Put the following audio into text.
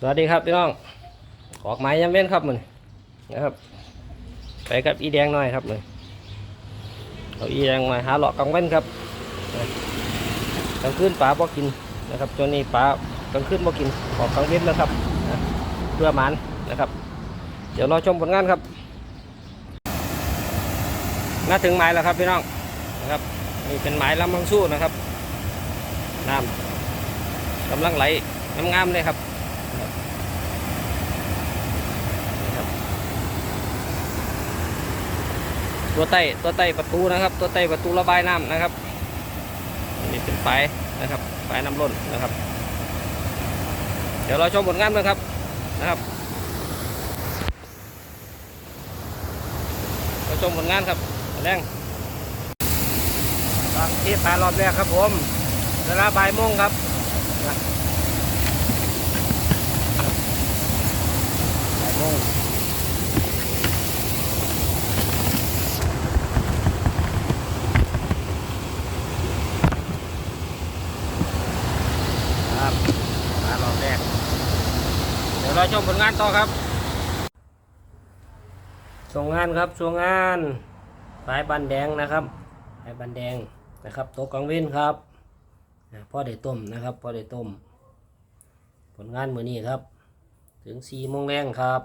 สวัสดีครับพี่น้องออกไม้ยำเว้นครับมันนะครับ ไปกับอีแดงหน่อยครับมันเอาอีแดงมาหาหลอกกลางเว้นครับกลางคืนปลาบ่กินนะครับตัวนี้ปลากลางคืนบ่กินออกกลางเว้นแล้วครับนะเพื่อหมันนะครับ เดี๋ยวรอชมผลงานครับมาถึงไม้แล้วครับพี่น้องนะครับนี่เป็นไม้ลำมังสู้นะครับน้ำกำลังไหลงามๆเลยครับ ตัวใต้ตัวใต้ประตูนะครับ ตัวใต้ประตูระบายน้ำนะครับนี่เป็นไฟนะครับไฟน้ำล้นนะครับ เดี๋ยวเราชมผลงานกันครับนะครับเราชมผลงานครับแรงตอนที่ปลารอบแรกครับผมเวลาบ่ายโมงครับบ่ายโมง ครับมารอบแรก เดี๋ยวเราชมผลงานต่อครับส่งงานครับส่งงานสายบันแดงนะครับสายบันแดงนะครับโต๊ะกลางเว้นครับพ่อได้ต้มนะครับพ่อได้ต้ม ผลงานมือนี้ครับ ถึงสี่โมงแรงครับ